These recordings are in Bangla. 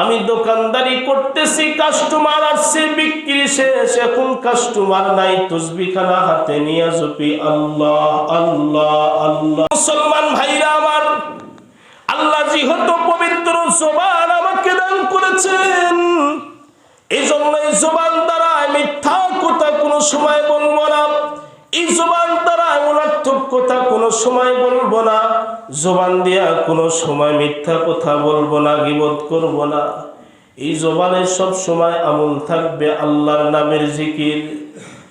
আমি দোকানদারি করতেছি কাস্টমার আসছে, বিক্রি শেষ, এখন কাস্টমার নাই, তসবিখানা হাতে নিয়ে জপি আল্লাহ আল্লাহ আল্লাহ। মুসলমান ভাইরা আমার, আল্লাহ যেহেতু পবিত্র জবান আমাকে দান করেছেন এই জন্য এই জবান দ্বারা মিথ্যা কথা কোনো সময় বলব না। এই জবান কথা কোনো সময় বলব না। জবান দিয়া কোনো সময় মিথ্যা কথা বলব না, গিবত করব না। এই জবানে সব সময় আমল থাকবে আল্লাহর নামের জিকির।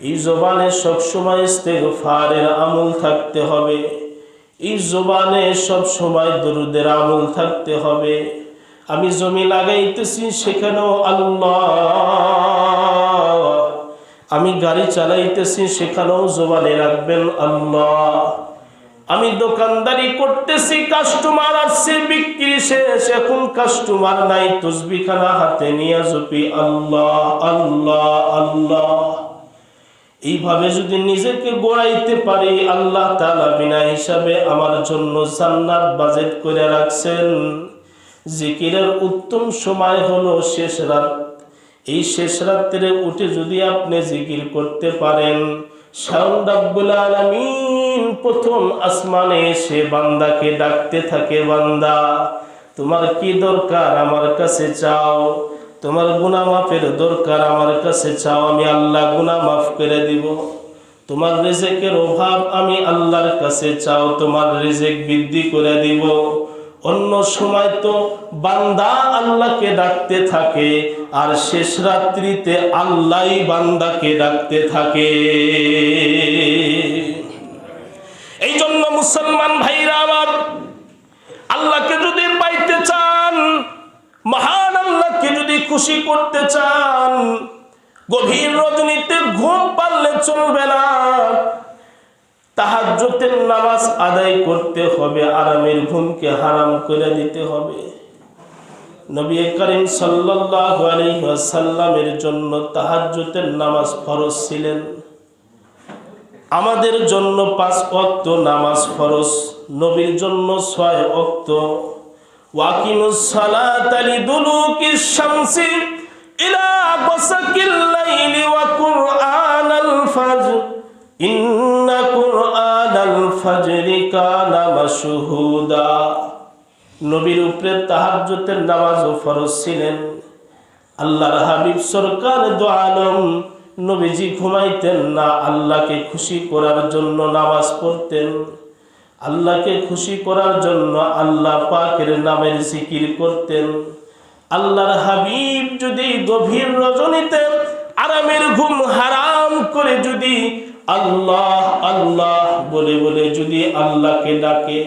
এই জবানে সব সময় ইস্তেগফারের আমল থাকতে হবে। এই জবানে সব সময় দরুদের আমল থাকতে হবে। আমি জমি লাগাইতেছি সেখানেও আল্লাহ। আমি গাড়ি চালাইতেছি, সেখানেও জোবানে রাখবেন আল্লাহ। আমি দোকানদারি করতেছি কাস্টমার আসছে, বিক্রি শেষ, এখন কাস্টমার নাই, তসবিখানা হাতে নিয়ে জপি আল্লাহ আল্লাহ আল্লাহ। এইভাবে যদি নিজেকে গড়াইতে পারি, আল্লাহ তালা বিনা হিসাবে আমার জন্য জান্নাত বাজেট করে রাখছেন। জিকিরের উত্তম সময় হলো শেষ রাত এই শেষ রাত্রে উঠে যদি আপনি জিকির করতে পারেন প্রথম আসমানে সে বান্দাকে ডাকতে থাকে, বান্দা, তোমার কি দরকার আমার কাছে চাও? তোমার গুনাহ মাফের দরকার আমার কাছে চাও, আমি আল্লাহ গুনাহ মাফ করে দিব। তোমার রিজেকের অভাব আমি আল্লাহর কাছে চাও, তোমার রিজেক বৃদ্ধি করে দিব। অন্য সময় তো বান্দা আল্লাহকে ডাকতে থাকে আর শেষ রাত্রিতে আল্লাহই বান্দাকে ডাকতে থাকে। এই জন্য মুসলমান ভাইরা আমার, আল্লাহকে যদি পাইতে চান, মহান আল্লাহকে যদি খুশি করতে চান, গভীর রজনীতে ঘুম পারলে চলবে না। তাহাজ্জুদের নামাজ আদায় করতে হবে, আরামের ঘুমকে হারাম করে দিতে হবে। নবী করিম সাল্লাল্লাহু আলাইহি ওয়াসাল্লামের জন্য তাহাজ্জুদের নামাজ ফরজ ছিলেন। আমাদের জন্য পাঁচ ওয়াক্ত নামাজ ফরজ, নবীর জন্য ছয় ওয়াক্ত। ওয়াকিমুস সালাতা শামসি ইলা লাইলি ওয়া কুরআনাল ইন্না কুরআনাল ফাজরি কানা মাশহুদা। নবীর উপরে তাহাজ্জুদের নামাজও ফরজ ছিলেন। আল্লাহর হাবিব সরকার দো আলম নবীজি ঘুমাইতেন না, আল্লাহকে খুশি করার জন্য নামাজ পড়তেন। আল্লাহকে খুশি করার জন্য আল্লাহ পাকের নামের জিকির করতেন। আল্লাহর হাবিব যদি গভীর রজনীতে আরামের ঘুম হারাম করে যদি আল্লাহ আল্লাহ বলে বলে যদি আল্লাহকে ডাকে।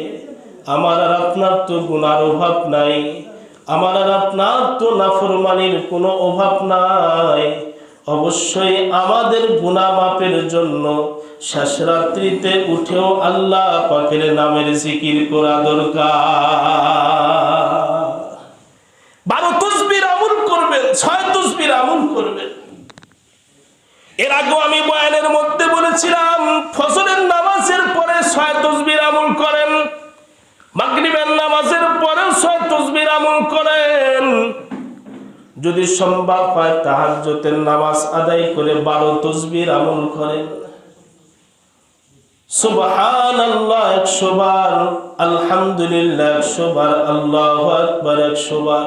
আমার আর আপনার তো গুনার অভাব নাই। আমার আর আপনার তো নাফরমানির কোনো অভাব নাই। অবশ্যই আমাদের গুণা মাপের জন্য শেষ রাত্রিতে উঠেও আল্লাহ পাকের নামের জিকির করা দরকার। বারো তসবির আমল করবেন, ছয় তসবির আমল করবেন। এর আগেও আমি বয়ানের মধ্যে যদি সম্ভব হয় তাহাজ্জুদের নামাজ আদায় করে বারো তসবির আমল করেন। সুবহানাল্লাহ একশো বার আলহামদুলিল্লাহ একশো বার আল্লাহু আকবার একশো বার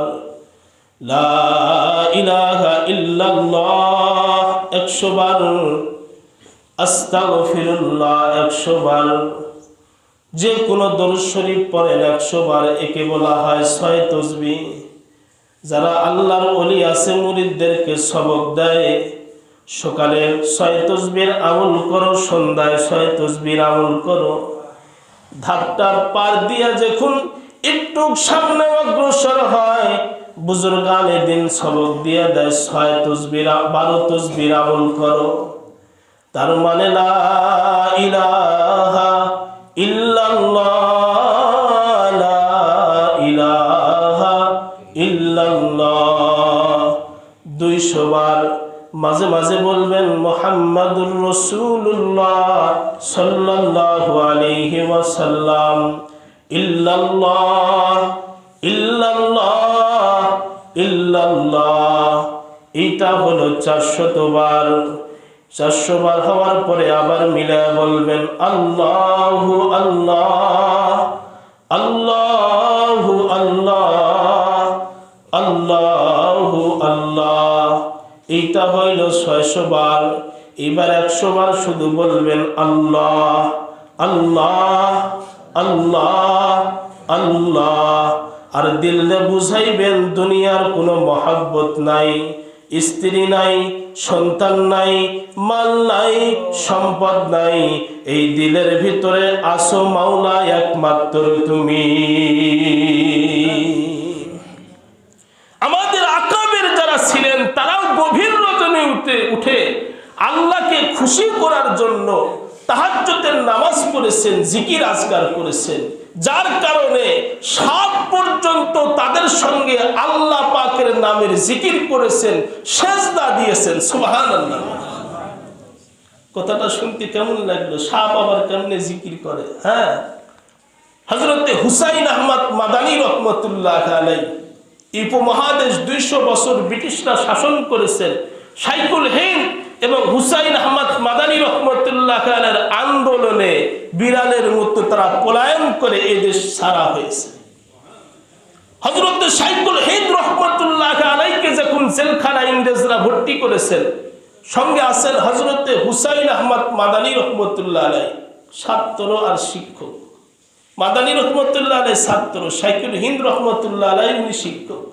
একশো বার আস্তাগফিরুল্লাহ একশো বার যে কোনো দরুদ শরীফ পড়েন একশো বার একে বলা হয় ছয় তসবি। যারা আল্লাহর অলি আছে, মুরিদদেরকে সবক দেয়। সকালে ছয় তসবির আমল করো, সন্ধ্যায় ছয় তসবির আমল করো। ধাপটার পার দিয়া যখন একটু সামনে অগ্রসর হয়, বুজুর্গানে দিন সবক দিয়ে দেয়, ছয় তসবির, বারো তসবির আমল করো। তার মানে লা ইলাহা ইল্লাল্লাহ। মাঝে মাঝে বলবেন, মোহাম্মদুর রসুল্লাহ সাল্লাল্লাহু আলাইহি ওয়াসাল্লাম। ইল্লাল্লাহ ইল্লাল্লাহ ইল্লাল্লাহ। এইটা হলো চারশত বার। চারশো বার হওয়ার পরে আবার মিলে বলবেন, আল্লাহ আল্লাহ। এইটা হইল ছয়শো বার। এবার একশো বার শুধু বলবেন আল্লাহ আল্লাহ আল্লাহ আল্লাহ। আর দিলে বুঝাইবেন দুনিয়ার কোনো মহাব্বত নাই, স্ত্রী নাই, সন্তান নাই, মাল নাই, সম্পদ নাই। এই দিলের ভিতরে আসো মাওলা একমাত্র তুমি আমাদের আকাবের যারা ছিলেন তারাও গভীর রজনী উঠে উঠে আল্লাহকে খুশি করার জন্য তাহাজ্জতের নামাজ পড়েছেন, জিকির আজকার করেছেন। যার কারণে সাত পর্যন্ত তাদের সঙ্গে আল্লাহ পাকের নামের জিকির করেছেন, সেজদা দিয়েছেন সুবাহান কথাটা শুনতে কেমন লাগল? সাপ আবার কেমনে জিকির করে হ্যাঁ? হজরতে হুসাইন আহমদ মাদানী রহমতুল্লাহ উপমহাদেশ দুইশো বছর ব্রিটিশরা শাসন করেছেন। সাইকুল হিন্দ এবং হুসাইন আহমদ মাদানী রহমতুল্লাহ আন্দোলনে বিড়ালের মতো তারা পলায়ন করে দেশ ছাড়া হয়েছে। হজরত সাইকুল রহমতুল্লাহ আলাইকে যখন জেলখানা ইংরেজরা ভর্তি করেছেন, সঙ্গে আছেন হজরতে হুসাইন আহমদ মাদানী রহমতুল্লাহ আলাই, ছাত্র আর শিক্ষক। মাদানী রহমতুল্লাহ আলাই ছাত্র সাইকুল হিন্দ রহমতুল্লাহ আলাই উনি শিক্ষক।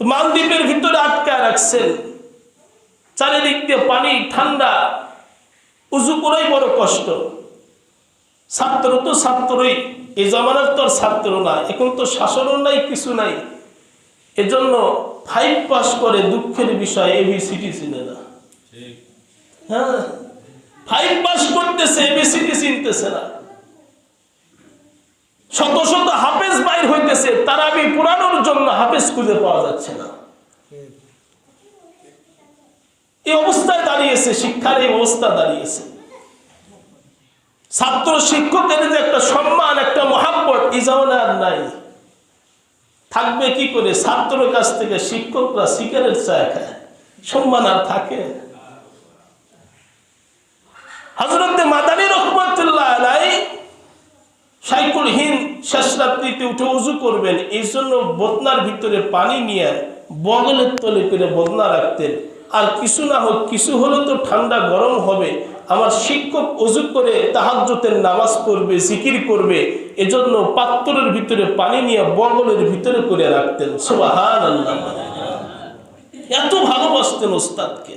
মালদ্বীপের ভিতরে আটকায় রাখছেন চারিদিক দিয়ে পানি ঠান্ডা। উজু করাই বড় কষ্ট। ছাত্র তো ছাত্রই। এই জমানার তো ছাত্র না এখন তো শাসনও নাই কিছু নাই। এজন্য ফাইভ পাস করে দুঃখের বিষয় এবিসিটি চিনে না। হ্যাঁ? ফাইভ পাস করতেছে এবিসিটি চিনতেছে না। শত শত হাফেজ বাইর হইতেছে তারা আমি পুরানোর জন্য হাফেজ খুঁজে পাওয়া যাচ্ছে না। এই অবস্থায় দাঁড়িয়েছে, শিক্ষার এই অবস্থা দাঁড়িয়েছে। ছাত্র শিক্ষকের যে একটা সম্মান, একটা মহাব্বত এই জামানে আর নাই? থাকবে কি করে? ছাত্রের কাছ থেকে শিক্ষকরা শিকারের চায় খায়। সম্মান আর থাকে হজরত মাদানী রহমতুল্লাহ আলাই সাইকুল হিন শেষ রাত্রিতে উঠে উজু করবেন। এই জন্য বদনার ভিতরে পানি নিয়ে বগলের তলে করে বদনা রাখতেন। আর কিছু না হোক, কিছু হলে তো ঠান্ডা গরম হবে। আমার শিক্ষক অজু করে তাহাজ্জতের নামাজ পড়বে, জিকির করবে, এজন্য পাত্রের ভিতরে পানি নিয়ে বগলের ভিতরে করে রাখতেন। আল্লাহ এত ভালোবাসতেন ওস্তাদকে।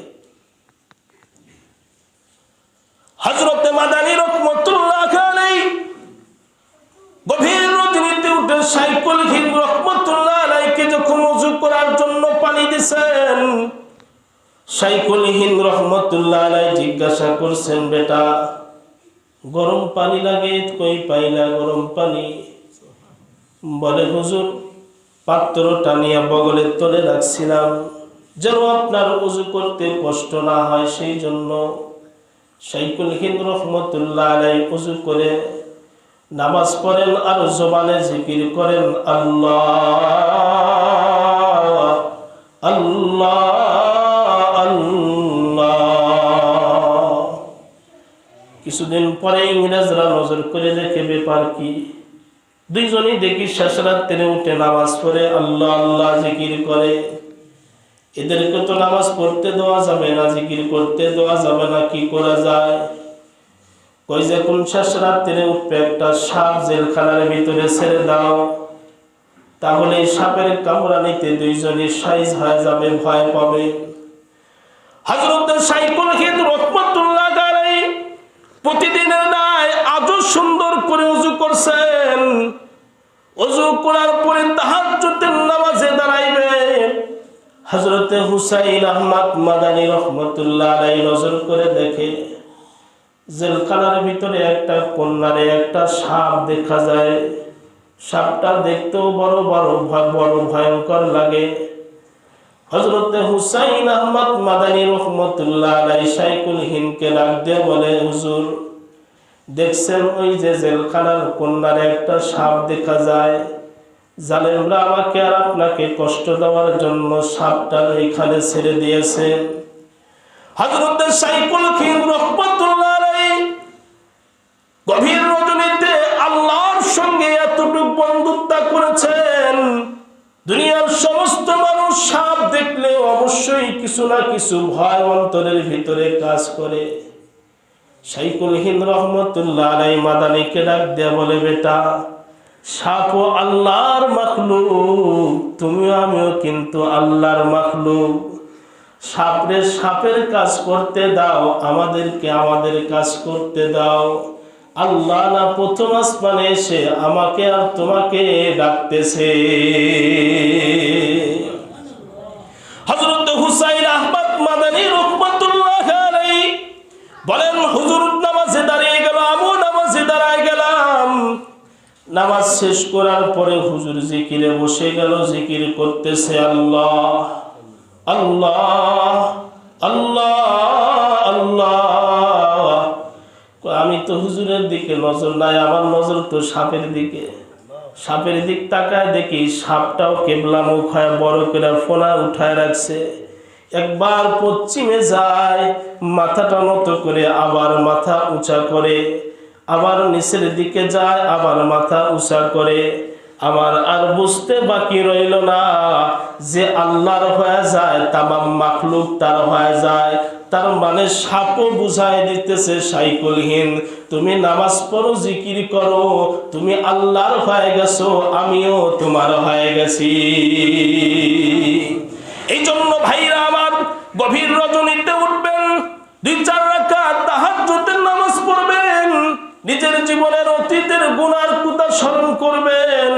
হজরতে মাদানী রহমতুল্লাহ আলাই গভীর রজনীতে উঠে সাইকুল সাইকুল হিন্দ রহমতুল্লাহ আলাই জিজ্ঞাসা করছেন, বেটা, গরম পানি লাগে, কই পাইলা গরম পানি? বলে, হুজুর পাত্র টানিয়া বগলের তলে রাখছিলাম যেন আপনার উজু করতে কষ্ট না হয়, সেই জন্য সাইকুল হিন্দ রহমতুল্লাহ আলাই উজু করে নামাজ পড়েন আর জবানে জিকির করেন, আল্লাহ কিছুদিন পরে ইংরেজরা নজর করে দেখে ব্যাপার কি? দুইজনই দেখি শেষ রাত্রে উঠে নামাজ পড়ে, আল্লাহ আল্লাহ জিকির করে। এদেরকে তো নামাজ পড়তে দেওয়া যাবে না, জিকির করতে দেওয়া যাবে না, কি করা যায়? ওই যে কোন শেষ রাত্রে উঠবে একটা সাপ জেলখানার ভিতরে ছেড়ে দাও। তাহলে সাপের কামড়ানিতে দুইজনই সাইজ হয়ে যাবে, ভয় পাবে। হজরত সাইকুল হিদ রহমতুল্লাহ গালাই প্রতিদিনের নাই আজও সুন্দর করে উজু করছেন। অজু করার পরে তাহাজ্জুদের নামাজে দাঁড়াইবে। হজরতে হুসাইন আহমদ মাদানী রহমতুল্লাহ আলাই নজর করে দেখে জেলখানার ভিতরে একটা কন্যারে একটা সাপ দেখা যায়। সাপটা দেখতেও বড় বড় বড় ভয়ঙ্কর লাগে। হজরতে হুসাইন আহমদ মাদানী সাইকুল বলে, হুজুর, দেখছেন ওই যে জেলখানার কন্যারে একটা সাপ দেখা যায়। জালেমরা আমাকে আর আপনাকে কষ্ট দেওয়ার জন্য সাপটা এখানে ছেড়ে দিয়েছেন হজরত সাইকুল আলাইহি গভীর রজনীতে আল্লাহর সঙ্গে এতটুকু বন্ধুত্ব করেছেন। দুনিয়ার সমস্ত সাপ দেখলে অবশ্যই কিছু না কিছু ভয় অন্তরের ভিতরে কাজ করে। হিন্দ রহমতুল্লাহ মাদানিকে ডাক দেয়া বলে, বেটা সাপ ও আল্লাহর তুমিও আমিও কিন্তু আল্লাহর সাপরে সাপের কাজ করতে দাও, আমাদেরকে আমাদের কাজ করতে দাও। আল্লাহ না প্রথম আসমানে এসে আমাকে আর তোমাকে ডাকতেছে। হজরত হুসাইন আহমদ মাদানী রহমতুল্লাহ বলেন, হুজুর, নামাজে দাঁড়িয়ে গেল আমিও নামাজে দাঁড়ায় গেলাম। নামাজ শেষ করার পরে হুজুর জিকিরে বসে গেল, জিকির করতেছে, আল্লাহ আল্লাহ আল্লাহ আল্লাহ। আমি তো হুজুরের দিকে নজর নাই, আমার নজর তো সাপের দিকে। সাপের দিক তাকায় দেখি সাপটাও কেবলা মুখ হয় বড় করে ফোনা উঠায় রাখছে। একবার পশ্চিমে যায়, মাথাটা নত করে আবার মাথা উঁচা করে। আবার নিচের দিকে যায়, আবার মাথা উঁচা করে। আমার আর বুঝতে বাকি রইল না যে আল্লাহর হয়ে যায়, তামাম মাখলুক তার হয়ে যায়। তার মানে সাপও বুঝাই দিতেছে সাইকুলহীন, তুমি নামাজ পড়ো, জিকির করো, তুমি আল্লাহর হয়ে গেছো, আমিও তোমার হয়ে গেছি। এই জন্য ভাইরা আমার গভীর রজনীতে উঠবেন, দুই চার রাকাত তাহাজ্জুদের নামাজ পড়বেন, নিজের জীবনের অতীতের গুনার কুতা স্মরণ করবেন।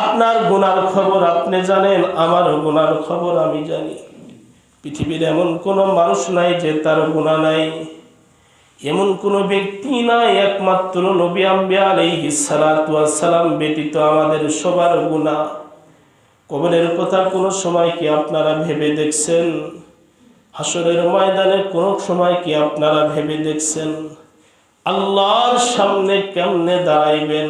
আপনার গুনার খবর আপনি জানেন, আমার গুনার খবর আমি জানি। পৃথিবীর এমন কোনো মানুষ নাই যে তার গুণা নাই। এমন কোনো ব্যক্তি নাই, একমাত্র নবী আম্বিয়া ওয়াস সালাম ব্যতীত আমাদের সবার গুনাহ। কবরের কথা কোনো সময় কি আপনারা ভেবে দেখছেন? হাসরের ময়দানে কোনো সময় কি আপনারা ভেবে দেখছেন? আল্লাহর সামনে কেমনে দাঁড়াইবেন?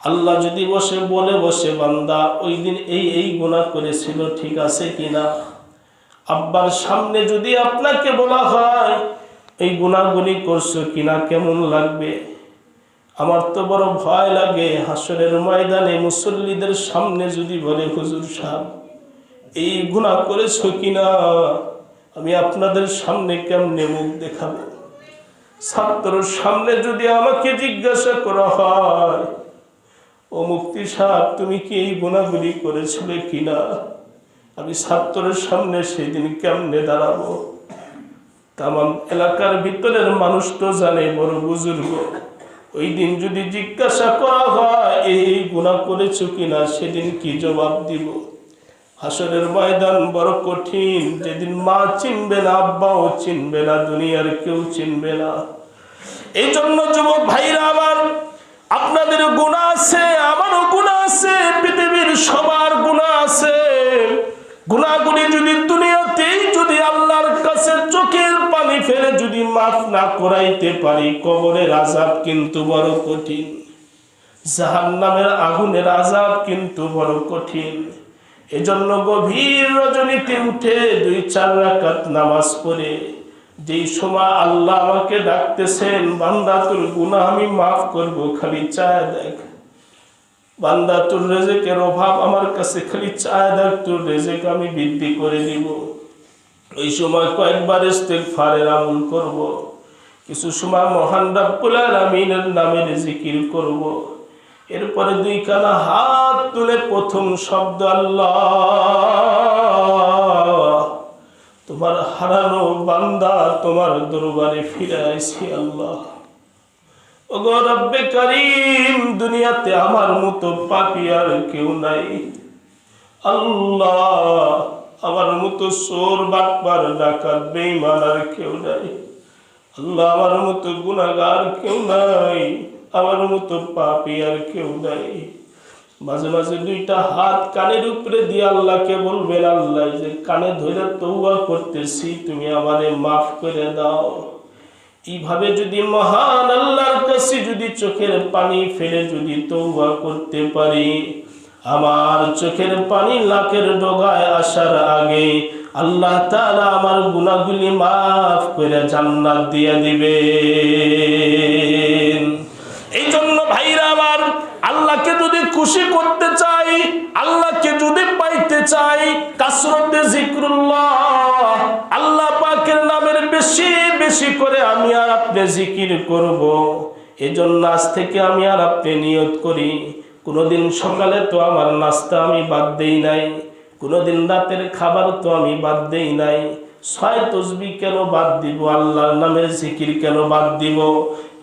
আল্লাহ যদি বসে বলে বসে বান্দা, ওই দিন এই এই গুণা করেছিল, ঠিক আছে কিনা? আব্বার সামনে যদি আপনাকে বলা হয়, এই গুণাগুলি করছ কিনা, কেমন লাগবে? আমার তো বড় ভয় লাগে। হাসরের ময়দানে মুসল্লিদের সামনে যদি বলে, হুজুর সাহেব, এই গুণা করেছ কিনা? আমি আপনাদের সামনে কেমনে মুখ দেখাবো? ছাত্রর সামনে যদি আমাকে জিজ্ঞাসা করা হয়, ও মুক্তি সাহেব, তুমি কি এই গুণাগুলি করেছিলে কিনা? আমি ছাত্রের সামনে সেদিন কেমনে দাঁড়াবো? তাম এলাকার ভিতরের মানুষ তো জানে, বড় বুজুর্গ। ওই দিন যদি জিজ্ঞাসা করা হয়, এই গুণা করেছ কিনা, সেদিন কি জবাব দিব? হাসরের ময়দান বড় কঠিন। যেদিন মা চিনবে না, আব্বাও চিনবে না, দুনিয়ার কেউ চিনবে না। এই জন্য যুবক ভাইরা আমার, আপনাদের গুণা আছে, আমারও গুণা আছে, পৃথিবীর সবার গুণা আছে। গুণাগুলি যদি দুনিয়াতেই যদি আল্লাহর কাছে চোখের পানি ফেলে, যদি মাফ না করাইতে পারি, কবরের আজাব কিন্তু বড় কঠিন। জাহান নামের আগুনের আজাব কিন্তু বড় কঠিন। এজন্য গভীর রজনীতে উঠে দুই চার রাকাত নামাজ পড়ে। যেই সময় আল্লাহ আমাকে ডাকতেছেন বান্দা তোর গুণা আমি মাফ করব, খালি চায় দেখ। বান্দা, তোর রেজেকের অভাব আমার কাছে খালি চায় তোর রেজেক আমি বৃদ্ধি করে দিব। ওই সময় কয়েকবার ইস্তেগফারের আমল করব। কিছু সময় মহান রাব্বুল আলামিনের নামের জিকির করব। এরপরে দুই কানা হাত তুলে প্রথম শব্দ, আল্লাহ, তোমার হারানো বান্দা, তোমার দরবারে ফিরে আইছি আল্লাহ। ওগো রব্বে করিম, দুনিয়াতে আমার মতো পাপি আর কেউ নাই। আল্লাহ, আমার মতো সোর বাটবার ডাকাত বেইমান আর কেউ নাই। আল্লাহ, আমার মতো গুণাগার কেউ নাই। আমার মতো পাপি আর কেউ নাই। মাঝে মাঝে দুইটা হাত কানের উপরে দিয়ে আল্লাহকে বলবেন, আল্লাহ যে কানে ধরে তৌবা করতেছি, তুমি আমারে মাফ করে দাও। এইভাবে যদি মহান আল্লাহর কাছে যদি চোখের পানি ফেলে যদি তৌবা করতে পারি, আমার চোখের পানি নাকের ডগায় আসার আগে আল্লাহ তাআলা আমার গুনাহগুলি মাফ করে জান্নাত দিয়ে দিবেন। এই জন্য ভাইরা আমার, আল্লাহকে যদি খুশি করতে চাই, আল্লাহকে যদি পাইতে চাই, কাসরতে জিক্রুল্লাহ বেশি করে আমি আর আপনি জিকির করব। এজন্য আজ থেকে আমি আর আপনি নিয়ত করি। কোনোদিন সকালে তো আমার নাস্তা আমি বাদ দেই নাই। কোনোদিন রাতের খাবার তো আমি বাদ দেই নাই। ছয় তসবি কেন বাদ দিব? আল্লাহর নামের জিকির কেন বাদ দিব?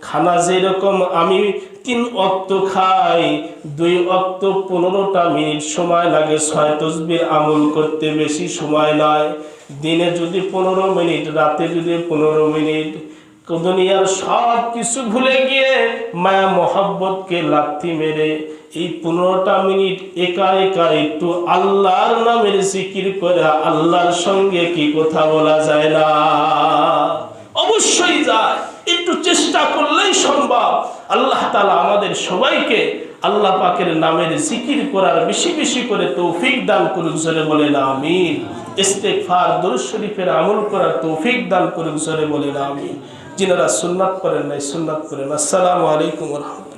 খানা যেরকম আমি তিন অক্ত খাই, দুই অক্ত পনেরোটা মিনিট সময় লাগে। ছয় তসবির আমল করতে বেশি সময় নয় দিনে যদি পনেরো মিনিট, রাতে যদি পনেরো মিনিট দুনিয়ার সব কিছু ভুলে গিয়ে মায়া মোহাব্বতকে লাথি মেরে এই পনেরোটা মিনিট একা একা একটু আল্লাহর নামের জিকির করে আল্লাহর সঙ্গে কি কথা বলা যায় না? অবশ্যই যায়। একটু চেষ্টা করলেই সম্ভব। আল্লাহ তালা আমাদের সবাইকে আল্লাহ পাকের নামের জিকির করার বেশি বেশি করে তৌফিক দান করুক জোরে বলেন, আমিন। ইস্তেকফার দরুদ শরীফের আমল করার তৌফিক দান করুন সরে বলেন আমি যিনারা সুন্নাত করেন নাই, সুন্নাত করেন আসসালামু আলাইকুম রহমতুল্লাহ।